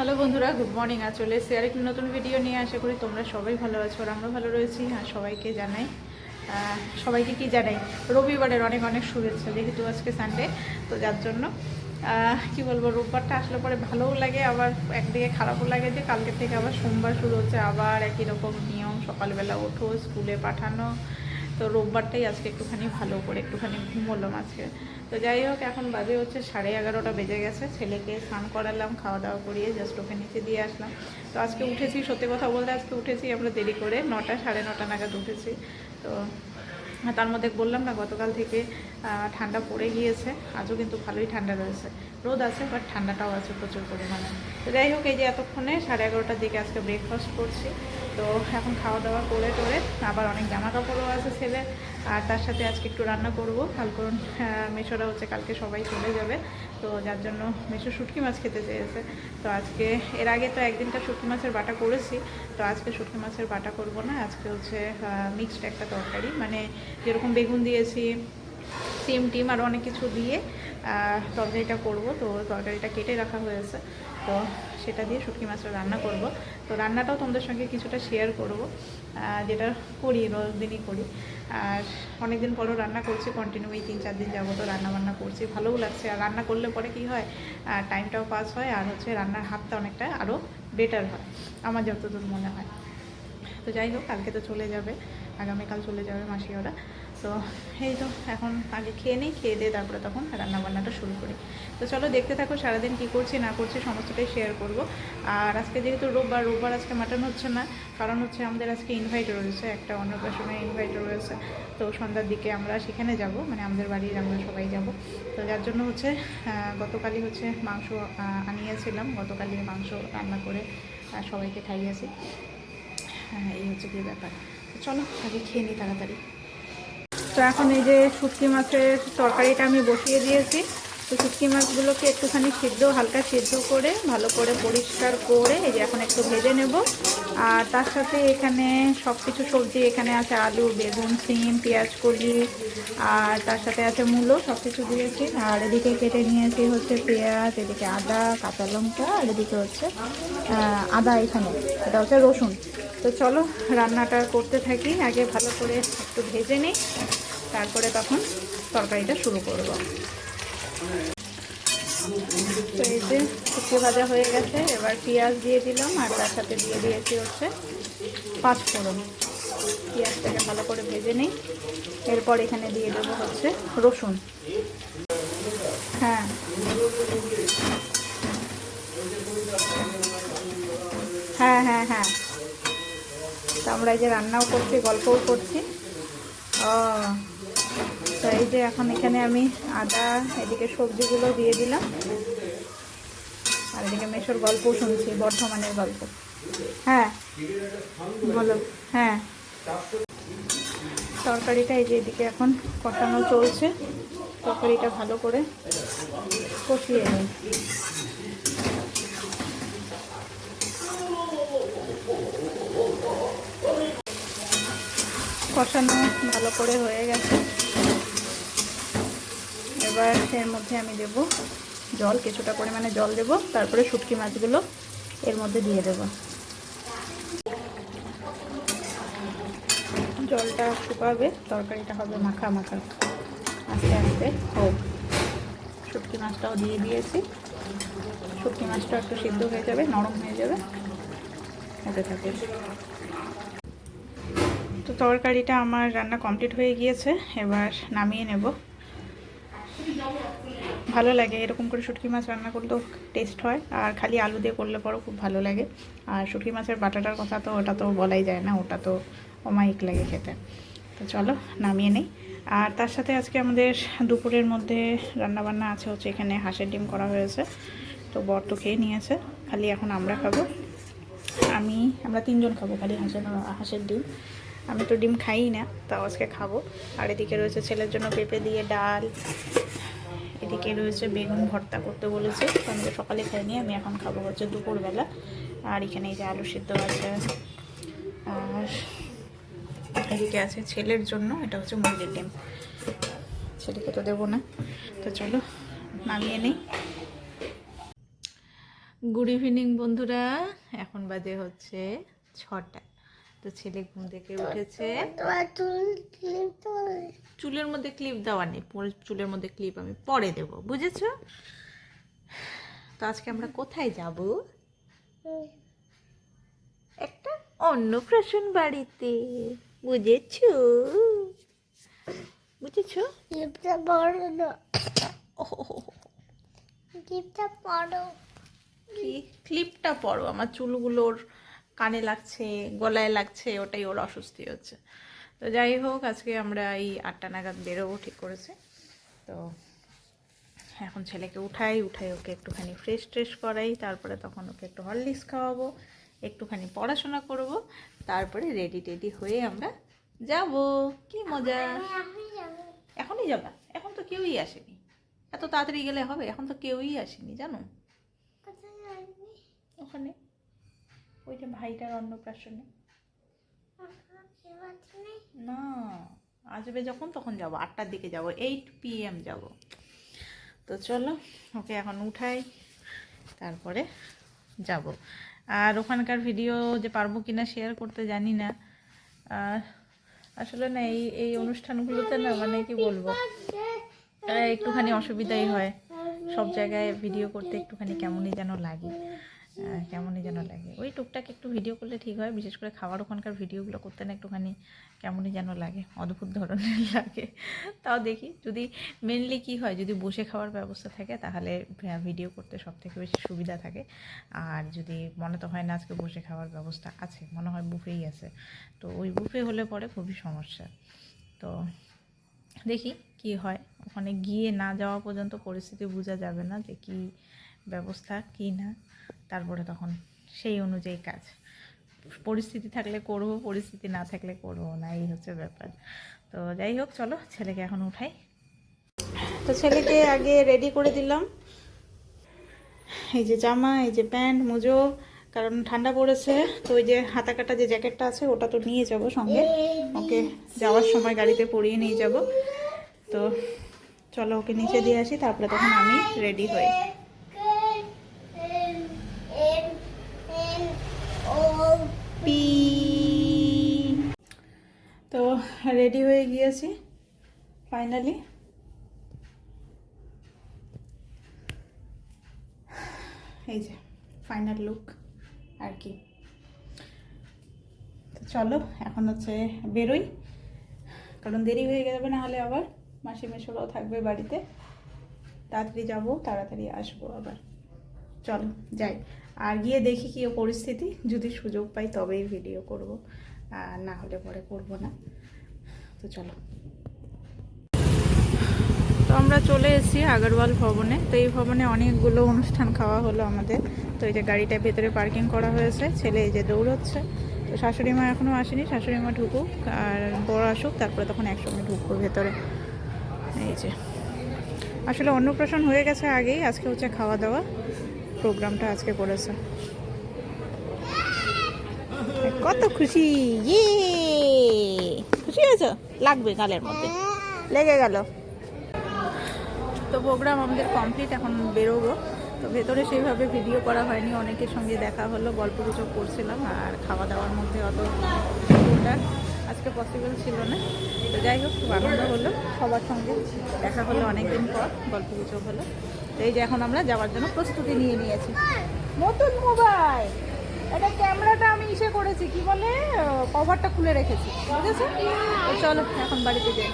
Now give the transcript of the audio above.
Hello বন্ধুরা, good morning. আর চলে এসেছি আরেকটি নতুন ভিডিও নিয়ে। আশা করি তোমরা সবাই ভালো আছো আর আমরা ভালো রয়েছি, আর সবাইকে জানাই সবাইকে কি জানাই? রবিবারের অনেক অনেক শুভেচ্ছা, যেহেতু আজকে সানডে তো যার জন্য কি বলব, রোববারটা আসলে পরে ভালোও লাগে, আবার একদিকে খারাপও লাগে যে কালকে থেকে আবার সোমবার শুরু হচ্ছে, আবার একই রকম নিয়ম, সকালবেলা ওঠো, স্কুলে পাঠানো তো রোববারটাই আজকে একটুখানি ভালো করে, একটুখানি ঘুমোলাম আজকে। তো যাই হোক, এখন বাজে হচ্ছে সাড়ে এগারোটা, বেজে গেছে। ছেলেকে স্নান করালাম, খাওয়া দাওয়া করিয়ে জাস্ট ওকে নিচে দিয়ে আসলাম। তো আজকে উঠেছি, সত্যি কথা বলতে আজকে উঠেছি আমরা দেরি করে, নটা, সাড়ে নটা নাগাদ উঠেছি। তো তার মধ্যে বললাম না, গতকাল থেকে ঠান্ডা পড়ে গিয়েছে, আজও কিন্তু ভালোই ঠান্ডা রয়েছে। রোদ আছে বাট ঠান্ডাটাও আছে প্রচুর পরিমাণে। তো যাই হোক, এই যে এতক্ষণে সাড়ে এগারোটার দিকে আজকে ব্রেকফাস্ট করছি। তো এখন খাওয়া দাওয়া করে টোরে আবার অনেক জামা কাপড়ও আছে ছেলে আর তার সাথে আজকে একটু রান্না করব। কাল করুন মেশোরা হচ্ছে কালকে সবাই চলে যাবে। তো যার জন্য মেশো শুটকি মাছ খেতে চেয়েছে। তো আজকে, এর আগে তো একদিনটা শুটকি মাছের বাটা করেছি। তো আজকে শুটকি মাছের বাটা করব না। আজকে হচ্ছে মিক্সড একটা তরকারি। মানে যেরকম বেগুন দিয়েছি, সিম, টিম, আর অনেক কিছু দিয়ে তরকারিটা করব। তো তরকারিটা কেটে রাখা হয়েছে। তো সেটা দিয়ে শুটকি মাছটা রান্না করব। তো রান্নাটাও তোমাদের সঙ্গে কিছুটা শেয়ার করব যেটা করি রোজ দিনই করি। আর অনেক দিন পরও রান্না করছি কন্টিনিউ এই তিন চার দিন যাব তো রান্না বান্না করছি। ভালোও লাগছে, আর রান্না করলে পরে কি হয় টাইমটাও পাস হয়, আর হচ্ছে রান্নার হাতটা অনেকটা আরও বেটার হয়, আমার যতদূর মনে হয়। তো যাই হোক, কালকে তো চলে যাবে। আগামীকাল চলে যাবে মাসি ওরা। তো এই তো, এখন আগে খেয়ে নিই, খেয়ে দিয়ে তারপরে তখন রান্নাবান্নাটা শুরু করি। তো চলো দেখতে থাকো সারাদিন কী করছি, না করছি, সমস্তটাই শেয়ার করব। আর আজকে যেহেতু রোববার রোববার আজকে মাটন হচ্ছে না, কারণ হচ্ছে আমাদের আজকে ইনভাইট রয়েছে, একটা অন্নপ্রাশনের ইনভাইট রয়েছে। তো সন্ধ্যার দিকে আমরা সেখানে যাব মানে আমাদের বাড়ির আমরা সবাই যাব। তো যার জন্য হচ্ছে গতকালই হচ্ছে মাংস আনিয়েছিলাম, গতকালই মাংস রান্না করে সবাইকে খাইয়েছি। হ্যাঁ এই হচ্ছে কি ব্যাপার। চলো, আগে খেয়ে নিই তাড়াতাড়ি। তো এখন এই যে শুটকি মাছের তরকারিটা আমি বসিয়ে দিয়েছি। তো শুটকি মাছগুলোকে একটুখানি সিদ্ধ, হালকা সিদ্ধ করে, ভালো করে পরিষ্কার করে এই যে এখন একটু ভেজে নেব। আর তার সাথে এখানে সব কিছু সবজি, এখানে আছে আলু, বেগুন, সিম পেঁয়াজ কলি আর তার সাথে আছে মূলো সব কিছু দিয়েছি। আর এদিকে কেটে নিয়েছি হচ্ছে পেঁয়াজ, এদিকে আদা, কাঁচা লঙ্কা, আর এদিকে হচ্ছে আদা এখানে, এটা হচ্ছে রসুন। তো চলো রান্নাটা করতে থাকি, আগে ভালো করে একটু ভেজে নিই, তারপরে তখন তরকারিটা শুরু করব। তো এই যে শুকনো ভাজা হয়ে গেছে, এবার পেঁয়াজ দিয়ে দিলাম, আর তার সাথে দিয়ে দিয়েছি হচ্ছে পাঁচ ফোড়ন। পেঁয়াজটাকে ভালো করে ভেজে নিই। এরপর এখানে দিয়ে দেবো হচ্ছে রসুন। হ্যাঁ। হ্যাঁ হ্যাঁ হ্যাঁ। তো আমরা এই যে রান্নাও করছি, গল্পও করছি। ও তো এই যে এখন এখানে আমি আদা, এদিকে সবজিগুলো দিয়ে দিলাম। আর এদিকে মেশোর গল্প শুনছি, বর্ধমানের গল্প। হ্যাঁ বলো হ্যাঁ। তরকারিটা এই যে এদিকে এখন কষানো চলছে। তরকারিটা ভালো করে কষিয়ে নিই। কষানো ভালো করে হয়ে গেছে। এবার এর মধ্যে আমি দেব জল, কিছুটা পরিমাণে জল দেব। তারপরে শুটকি মাছগুলো এর মধ্যে দিয়ে দেব। জলটা শুকাবে, তরকারিটা হবে মাখা মাখা। আস্তে আস্তে হোক। শুটকি মাছটাও দিয়ে দিয়েছি। শুটকি মাছটা একটু সিদ্ধ হয়ে যাবে, নরম হয়ে যাবে। হতে থাকে তো তরকারিটা আমার রান্না কমপ্লিট হয়ে গিয়েছে। এবার নামিয়ে নেব। ভালো লাগে, এরকম করে শুটকি মাছ রান্না করলেও টেস্ট হয়। আর খালি আলু দিয়ে করলে পরও খুব ভালো লাগে। আর শুটকি মাছের বাটাটার কথা তো ওটা তো বলাই যায় না, ওটা তো অমায়িক লাগে খেতে। তো চলো, নামিয়ে নেই। আর তার সাথে আজকে আমাদের দুপুরের মধ্যে রান্নাবান্না আছে হচ্ছে এখানে হাঁসের ডিম করা হয়েছে। তো বর তো খেয়ে নিয়েছে, খালি এখন আমরা খাব। আমি, আমরা তিনজন খাব খালি হাঁসের হাঁসের ডিম। আমি তো ডিম খাই না, তাও আজকে খাব। আর এদিকে রয়েছে ছেলের জন্য পেঁপে দিয়ে ডাল, এদিকে রয়েছে বেগুন ভর্তা করতে বলেছে। আমি তো সকালে খাইনি, আমি এখন খাব হচ্ছে দুপুরবেলা। আর এখানে এই যে আলু সিদ্ধ আছে। আর এদিকে আছে ছেলের জন্য, এটা হচ্ছে মুরগির ডিম। ছেলেকে তো দেবো না। তো চলো, নামিয়ে নেই। গুড ইভিনিং বন্ধুরা, এখন বাজে হচ্ছে ছটা তো ছেলে ঘুম থেকে উঠেছে। চুলের মধ্যে ক্লিপ দেওয়া নেই। পরে চুলের মধ্যে ক্লিপ আমি পরে দেব বুঝেছ? তো আজকে আমরা কোথায় যাব? একটা অন্নপ্রাশন বাড়িতে বুঝেছ? বুঝেছ? ক্লিপটা বড় না। ক্লিপটা কি? ক্লিপটা পরো আমার চুলগুলোর কানে লাগছে গলায় লাগছে ওটাই ওর অস্বস্তি হচ্ছে। তো যাই হোক আজকে আমরা এই আটটা নাগাদ বেরোবো ঠিক করেছে। তো এখন ছেলেকে উঠাই উঠাই ওকে একটুখানি ফ্রেশ ট্রেশ করাই তারপরে তখন ওকে একটু হরলিক্স খাওয়াবো একটুখানি পড়াশোনা করব তারপরে রেডি টেডি হয়ে আমরা যাব। কি মজা! এখনই যাবা এখন তো কেউই আসেনি। এত তাড়াতাড়ি গেলে হবে এখন তো কেউই আসেনি জানো? কোথায় যাবি যে ভাইটার অন্নপ্রাশনে। না, আসবে যখন তখন যাব, আটটার দিকে যাব এইট পিএম যাব। তো চলো, ওকে এখন উঠাই, তারপরে যাব। আর ওখানকার ভিডিও যে পারব কিনা শেয়ার করতে জানি না। আসলে না, এই এই অনুষ্ঠানগুলোতে না মানে কি বলব একটুখানি অসুবিধাই হয়। সব জায়গায় ভিডিও করতে একটুখানি কেমনই যেন লাগে। কেমনই যেন লাগে। ওই টুকটাক একটু ভিডিও করলে ঠিক হয়, বিশেষ করে খাবার ওখানকার ভিডিওগুলো করতে না একটুখানি কেমনই যেন লাগে, অদ্ভুত ধরনের লাগে। তাও দেখি, যদি মেনলি কি হয়, যদি বসে খাওয়ার ব্যবস্থা থাকে, তাহলে ভিডিও করতে সব থেকে বেশি সুবিধা থাকে। আর যদি মনে তো হয় না আজকে বসে খাওয়ার ব্যবস্থা আছে, মনে হয় বুফেই আছে, তো ওই বুফে হলে পরে খুবই সমস্যা। তো দেখি কি হয়, ওখানে গিয়ে না যাওয়া পর্যন্ত পরিস্থিতি বোঝা যাবে না যে কি ব্যবস্থা, কি না। তারপরে তখন সেই অনুযায়ী কাজ। পরিস্থিতি থাকলে করব, পরিস্থিতি না থাকলে করব না, এই হচ্ছে ব্যাপার। তো যাই হোক, চলো ছেলেকে এখন উঠাই। তো ছেলেকে আগে রেডি করে দিলাম। এই যে জামা, এই যে প্যান্ট, মুজো, কারণ ঠান্ডা পড়েছে, তো ওই যে হাতা কাটা যে জ্যাকেটটা আছে, ওটা তো নিয়ে যাব সঙ্গে। ওকে, যাওয়ার সময় গাড়িতে পরিয়ে নিয়ে যাব। তো চলো ওকে নিচে দিয়ে আসি, তারপরে তখন আমি রেডি হই। পি। তো রেডি হয়ে গিয়েছি ফাইনালি এই যে ফাইনাল লুক আর কি। তো চলো, এখন হচ্ছে বেরোই। কারণ দেরি হয়ে যাবে না হলে আবার। মাসি মেশোরাও থাকবে বাড়িতে। তাড়াতাড়ি যাব, তাড়াতাড়ি আসব আবার। চলো, যাই। আর গিয়ে দেখি কি পরিস্থিতি, যদি সুযোগ পাই তবেই ভিডিও করব। না হলে পরে করব না। তো চলো। তো আমরা চলে এসেছি আগরওয়াল ভবনে। তো এই ভবনে অনেকগুলো অনুষ্ঠান খাওয়া হলো আমাদের। তো এই যে গাড়িটা ভেতরে পার্কিং করা হয়েছে, ছেলে এই যে দৌড়চ্ছে। তো শাশুড়ি মা এখনও আসেনি, শাশুড়ি মা ঢুকুক আর বড় আসুক, তারপরে তখন একসঙ্গে ঢুকবো ভেতরে। এই যে। আসলে অন্নপ্রাশন হয়ে গেছে আগেই, আজকে হচ্ছে খাওয়া দাওয়া। প্রোগ্রামটা আজকে করেছে। কত খুশি! ইয়ে! খুশি হয়েছো? লাগবে গালের মধ্যে। লেগে গেল। তো প্রোগ্রাম আমাদের কমপ্লিট, এখন বেরোবো। তো ভেতরে সেইভাবে ভিডিও করা হয়নি, অনেকের সঙ্গে দেখা হলো গল্প গুজব করছিলাম, আর খাওয়া দাওয়ার মধ্যে অত আজকে পসিবল ছিল না। তো যাই হোক, খুব আনন্দ হলো সবার সঙ্গে। দেখা হলো অনেকদিন পর গল্প গুজব হলো। এই যে এখন আমরা যাওয়ার জন্য প্রস্তুতি নিয়ে নিয়েছি। নতুন মোবাইল! এটা ক্যামেরাটা আমি ইসে করেছি, কি বলে? কভারটা খুলে রেখেছি, বুঝেছ? চলো, এখন বাড়িতে যাই।